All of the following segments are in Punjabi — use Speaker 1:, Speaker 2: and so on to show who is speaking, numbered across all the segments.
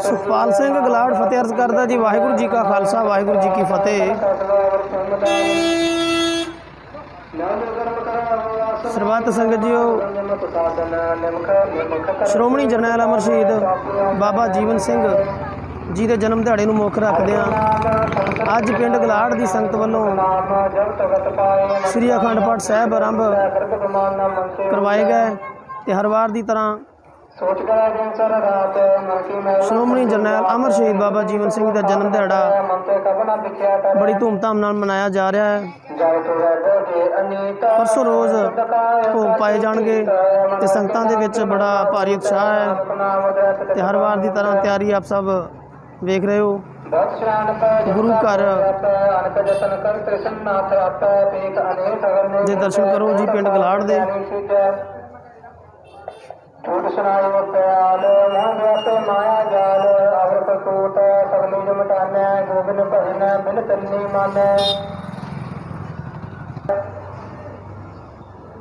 Speaker 1: ਸੁਖਪਾਲ ਸਿੰਘ ਗਲਾੜ ਫਤਿਹ ਅਰਜ਼ ਕਰਦਾ ਜੀ ਵਾਹਿਗੁਰੂ ਜੀ ਕਾ ਖਾਲਸਾ ਵਾਹਿਗੁਰੂ ਜੀ ਕੀ ਫਤਿਹ। ਸਰਬੱਤ ਸੰਗਤ ਜੀਓ ਸ਼੍ਰੋਮਣੀ ਜਰਨੈਲ ਅਮਰ ਸ਼ਹੀਦ ਬਾਬਾ ਜੀਵਨ ਸਿੰਘ ਜੀ ਦੇ ਜਨਮ ਦਿਹਾੜੇ ਨੂੰ ਮੁੱਖ ਰੱਖਦਿਆਂ ਅੱਜ ਪਿੰਡ ਗਲਾੜ ਦੀ ਸੰਗਤ ਵੱਲੋਂ ਸ੍ਰੀ ਅਖੰਡ ਪਾਠ ਸਾਹਿਬ ਆਰੰਭ ਕਰਵਾਏ ਗਏ ਤੇ ਹਰ ਵਾਰ ਦੀ ਤਰ੍ਹਾਂ ਸ਼੍ਰੋਮਣੀ ਜਰਨੈਲ ਅਮਰ ਸ਼ਹੀਦ ਬਾਬਾ ਜੀਵਨ ਸਿੰਘ ਦਾ ਜਨਮ ਦਿਹਾੜਾ ਬੜੀ ਧੂਮਧਾਮ ਨਾਲ ਮਨਾਇਆ ਜਾ ਰਿਹਾ ਹੈ। ਪਰਸੋਂ ਰੋਜ਼ ਭੋਗ ਪਾਏ ਜਾਣਗੇ ਤੇ ਸੰਗਤਾਂ ਦੇ ਵਿੱਚ ਬੜਾ ਭਾਰੀ ਉਤਸ਼ਾਹ ਹੈ
Speaker 2: ਨਾਮ
Speaker 1: ਤੇ ਹਰ ਵਾਰ ਦੀ ਤਰ੍ਹਾਂ ਤਿਆਰੀ ਆਪ ਸਭ ਵੇਖ ਰਹੇ ਹੋ। ਗੁਰੂ ਘਰ ਦੇ ਦਰਸ਼ਨ ਕਰੋ ਜੀ, ਪਿੰਡ ਗਲਾੜ ਦੇ।
Speaker 2: ਝੂਠ ਸੁਣਾਇਓ ਪਿਆਲ ਮੋਹ ਵਿਆਪੇ ਮਾਇਆ ਜਾਲ ਅਵਰ ਪ੍ਰਕੋਟ ਸਗਲੀ ਜਮਟਾਨੈ ਗੋਬਿੰਦ ਭਜਨ ਬਿਨ ਤੰਨੀ ਮਾਨੈ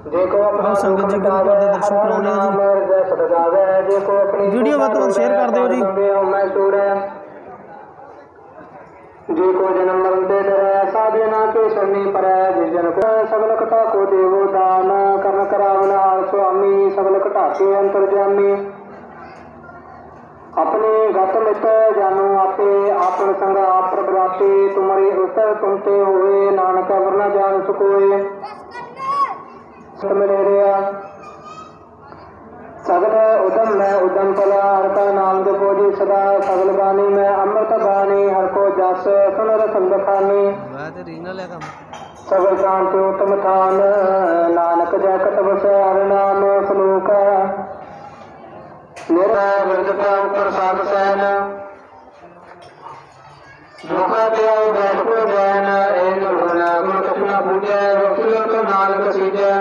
Speaker 2: ਦੇਖੋ ਆਪਣਾ
Speaker 1: ਸੰਗਤ ਜੀ ਗੁਰੂ ਦੇ ਦਰਸ਼ਨ ਕਰਾਉਂਦੇ ਹਾਂ ਜੀ।
Speaker 2: ਜੀ ਸਦਗਾਵੇ ਦੇਖੋ ਆਪਣੀ
Speaker 1: ਵੀਡੀਓ ਵੱਧ ਤੋਂ ਸ਼ੇਅਰ ਕਰ ਦਿਓ ਜੀ।
Speaker 2: ਮੈਂ ਸੂੜੈ ਜੇ ਕੋ ਜਨਮ ਮਰਨ ਦੇ ਡਰੈ ਸਾਧੇ ਨਾ ਕੇ ਸੁਣੀ ਪਰੈ, ਜਿਸ ਜਨ ਕੋ ਸਗਲ ਕਟਾ ਕੋ ਦੇਵੋ ਦਾਨ, ਕਰਨ ਕਰਾਵਨ ਆਲ ਸੁਆਮੀ ਸਗਲ ਕਟਾ ਕੇ ਆਪਣੇ ਗਤ ਮਿਤ ਜਾਨੂ, ਆਪੇ ਆਪਨ ਸੰਗ ਆਪ ਪ੍ਰਭਰਾਤੇ, ਤੁਮਰੀ ਉਤਰ ਤੁਮਤੇ ਹੋਏ ਨਾਨਕ ਵਰਨਾ ਜਾਣ ਸਕੋਏ। ਮਿਲੇ ਰਿਆ। ਸਗਲ ਉਦਮ ਮੈਂ ਉਦਮ ਪਲਾ ਹਰ ਕਾ ਨਾਮ ਜਪੋ ਜੀ ਸਦਾ, ਸਗਲ ਬਾਣੀ ਮੈਂ ਅੰਮ੍ਰਿਤ ਬਾਣੀ, ਹਰ ਕੋ ਜਸ ਸੁਨਰ ਰਸਨ
Speaker 1: ਤੇ ਰੀਨਲ ਹੈ ਕੰਮ।
Speaker 2: ਸਗਲ ਸ਼ਾਂਤ ਉਤਮ ਥਾਨ ਨਾਨਕ ਜੈ ਕਤ ਵਸੈ ਹਰ ਨਾਮ ਸਲੋਕ। ਮੇਰਾ ਵਿਰਦਤਾ ਉਪਰ ਸਾਧ ਸੈਨ। ਦੁਖਾ ਤੇ ਆਉ ਬੈਠ ਕੋ ਜੈਨ ਏ ਗੁਰਨਾ ਗੁਰ ਕਪਨਾ ਪੂਜੈ ਰੋਕਿਓ ਕੋ ਨਾਨਕ ਸੀਜੈ।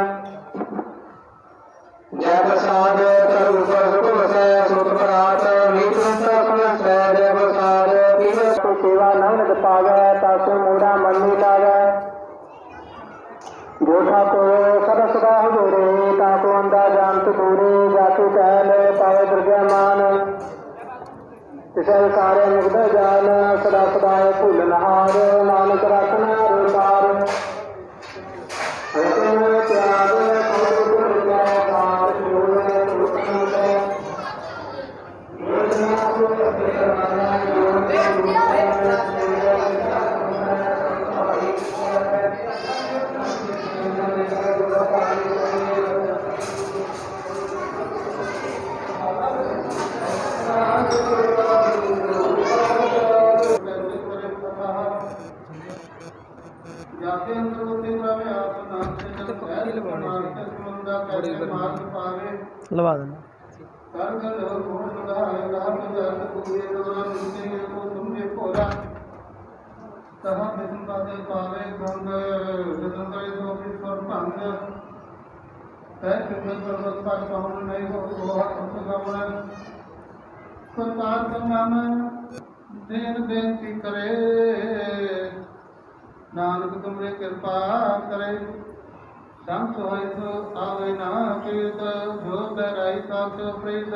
Speaker 2: ਜੈ ਪ੍ਰਸਾਦ ਕਰ ਉਪਰ ਸੁਖ ਵਸੈ ਸੁਖ ਪ੍ਰਾਤ ਨੀਤ ਸੰਤਾ ਸੁਨਸੈ ਜੈ ਪ੍ਰਸਾਦ। ਪੀਵੇ ਕੋ ਸੇਵਾ ਨਾਨਕ ਪਾਵੈ ਤਾਸੋ ਮੂੜਾ ਮਨ ਨੀ ਲਾਵੈ ਜੋਠਾ ਕੋ ਸਦਾ ਸਦਾ ਹੋਰੇ ਤਾ ਕੋ ਅੰਦਾ ਜਾਣਤ ਦੂਰੇ ਜਾਤੂ ਕਹਿਲ ਪਾਵੇ ਦਰਗਹਿ ਮਾਨ। ਤਿਸੈ ਸਾਰੇ ਮੁਕਤ ਜਾਨ ਸਦਾ ਸਦਾ ਭੁੱਲ ਨਹਾਰ, ਨਾਨਕ ਰਤਨ ਰਸਾਰ ਹਰਿ ਪਿਆਰ
Speaker 3: ਜਾਤੇ ਅੰਦਰ ਉਤੇ ਪ੍ਰਵੇ ਆਪ ਨਾਮ ਤੇ ਜਨ ਕਹਿ ਲਵਾਣੇ ਸਮੁੰਦਾ ਕੈ ਮਾਰਗ ਪਾਵੇ।
Speaker 1: ਲਵਾ ਦੇਣਾ
Speaker 3: ਕਰ ਕਰ ਹੋਰ ਮੋਹ ਲਗਾਏ ਰਾਮ ਜਨ ਪੂਰੇ ਦਵਾਨ ਨਿਸੇ ਕੋ ਤੁਮੇ ਭੋਲਾ। ਤਹਾਂ ਬਿਨ ਪਾਦੇ ਪਾਵੇ? ਗੰਗ ਜਨ ਕਰੇ ਸੋ ਕੀ ਸਰ ਭੰਗ। ਤੈ ਕਿਰਨ ਪਰਵਤ ਪਰ ਪਹੁੰਚ ਨਹੀਂ ਹੋ ਉਹ ਹੱਥ ਗਵਣ ਸਰਕਾਰ ਦਾ ਨਾਮ ਦੇਨ ਬੇਨਤੀ ਕਰੇ। ਨਾਨਕ ਤੁਮਰੇ ਕਿਰਪਾ ਕਰੇ। ਸੰਤ ਹੋਇ ਸੋ ਆਵੇ ਨਾ ਚੇਤ ਜੋ ਬੈਰਾਈ ਸਾਥ ਪ੍ਰੀਤ।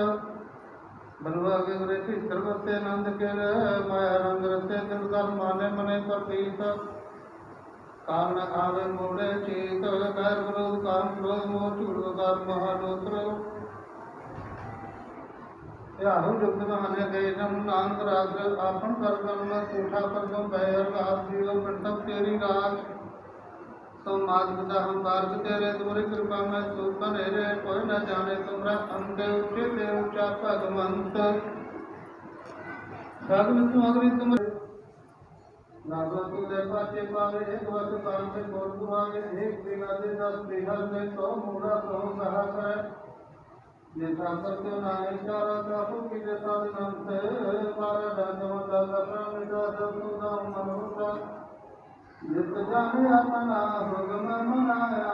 Speaker 3: ਬਲਵਾ ਕੇ ਗੁਰੇ ਭੀਤਰ ਵਸੇ ਆਨੰਦ ਕਿਰ, ਮਾਇਆ ਰੰਗ ਰਸੇ ਦਿਲ ਕਰ ਮਾਨੇ ਮਨੇ ਪ੍ਰਤੀਤ ਕਾਮਨ ਆਵੇ ਮੋੜੇ ਚੇਤ ਬੈਰ ਵਿਰੋਧ ਕਾਮ ਕ੍ਰੋਧ ਮੋਹ ਝੂਠ, ਕਰ ਮਹਾਲੋਤਰ ਯਾਹੂ ਜੁਗਤ ਬਹਾਨੇ ਗਏ ਜਮ ਨਾਨਕ ਰਾਜ, ਆਪਨ ਕਰ ਕਰਮ ਝੂਠਾ ਕਰਮ ਬੈ ਅਰਦਾਸ ਜੀਵ ਮੰਡਪ ਤੇਰੀ ਰਾਜ ਸੋ ਮਾਜ ਬਦਾ ਹਮ ਬਾਰਕ ਤੇਰੇ, ਤੁਮਰੀ ਕਿਰਪਾ ਮੈਂ ਸੁਖ ਬਨੇ ਰੇ ਕੋਈ ਨਾ ਜਾਣੇ ਤੁਮਰਾ ਅੰਦੇ ਉੱਚੇ ਤੇ ਉੱਚਾ ਭਗਵੰਤ। ਸਗਲ ਸੁਮਗਰੀ ਤੁਮ ਨਾਗੋ ਤੂ ਦੇ ਪਾਤੇ ਪਾਵੇ, ਇੱਕ ਵਸ ਕਾਮ ਤੇ ਬੋਲ ਬੁਹਾਵੇ ਇੱਕ ਬਿਨਾ ਦੇ ਦਸ ਬਿਹਲ ਨੇ ਤੋ ਮੂੜਾ ਤੋ ਸਹਾ ਜਿਤ ਜਾਣੇ ਆਪਣਾ ਹੁਕਮ ਮਨਾਇਆ,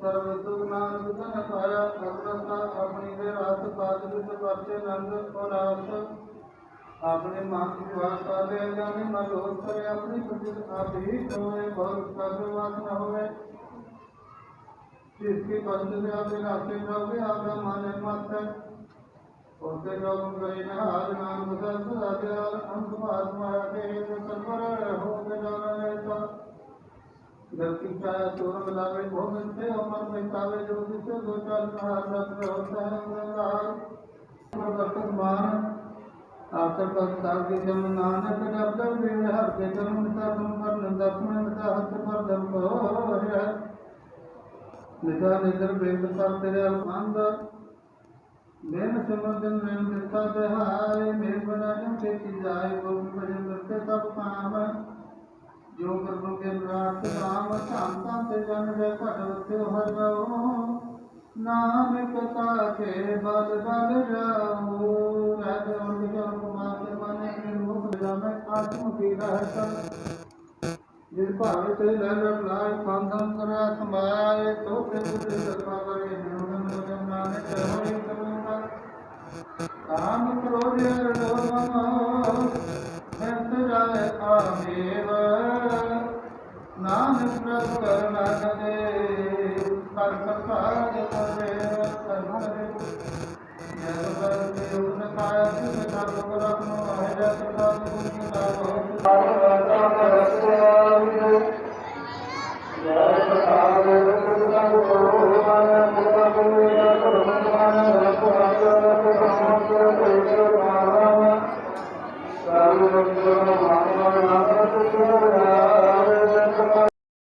Speaker 3: ਸਰਬ ਸੁਖ ਨਾਨਕ ਤਨ ਪਾਇਆ ਅਗਰਤਾ ਆਪਣੀ ਦੇ ਰਾਤ ਪਾਦ ਵਿੱਚ ਪਰਚੇ ਨੰਦ ਔਰਾਸ ਆਪਣੇ ਮਨ ਦੀ ਵਾਸਤਾ ਦੇ ਜਾਣੇ ਮਨ ਲੋਕ ਕਰੇ ਆਪਣੀ ਪ੍ਰਤਿਤ ਆਪੀ ਹੋਏ ਬਹੁਤ ਸਰਵਾਤ ਨਾ ਹੋਵੇ। इसके पंच से आप रास्ते जाओगे आपका मान मत है उसके लोग करेगा आज नाम बदल सदा अंत आत्मा के सर्वर होके जाना रहता जबकि चाहे सूर्य मिलावे भोग से अमर में तावे जो जिसे दो चार महाराष्ट्र होता है मान आकर पक्षकार के जन्म नानक जब तक हर के जन्म का तुम पर में का हस्त पर दर्प हो ਹੱਥ ਪਰ ਦਮ ਕੋ ਹੈ ਨਿਤਾ ਨਿਦਰ ਬੇਦ ਕਰ ਤੇਰੇ ਅਲਮੰਦ ਮੇਨ ਸਿਮਰਦਨ ਮੈਂ ਦਿੱਤਾ ਬਹਾਏ ਮੇਰੇ ਬਨਾ ਜਮ ਤੇ ਕੀ ਜਾਏ ਗੁਰੂ ਭਜਨ ਕਰਤੇ ਸਭ ਕਾਮ। ਜੋ ਕਰਮ ਕੇ ਰਾਤ ਰਾਮ ਧੰਤਾਂ ਤੇ ਜਨ ਦੇ ਘਟ ਵਸਿਓ ਹਰ ਰਉ ਨਾਨਕ ਤਾਕੇ ਬਲ ਬਲ ਜਾਉ ਰਹਿ ਅੰਗ ਜਨ ਕੁਮਾਰ ਕੇ ਮਨ ਕੇ ਮੁਖ ਜਾਮੈ ਆਤਮ ਕੀ ਰਹਿਤ ਜਿਸ ਭਾਵੇਂ ਤੇ ਲੈ ਲੈ ਲਾਇ ਖਾਂਦਨ ਕਰਿਆ ਸਮਾਏ ਤੋ ਤੇ ਬੁੱਧ ਸਰਪਾ ਕਰੇ ਨਿਰਮਨ ਨਾਨਕ ਹੋਈ ਕਰੂੰਗਾ ਕਾਮ ਕ੍ਰੋਧ ਰੋਗ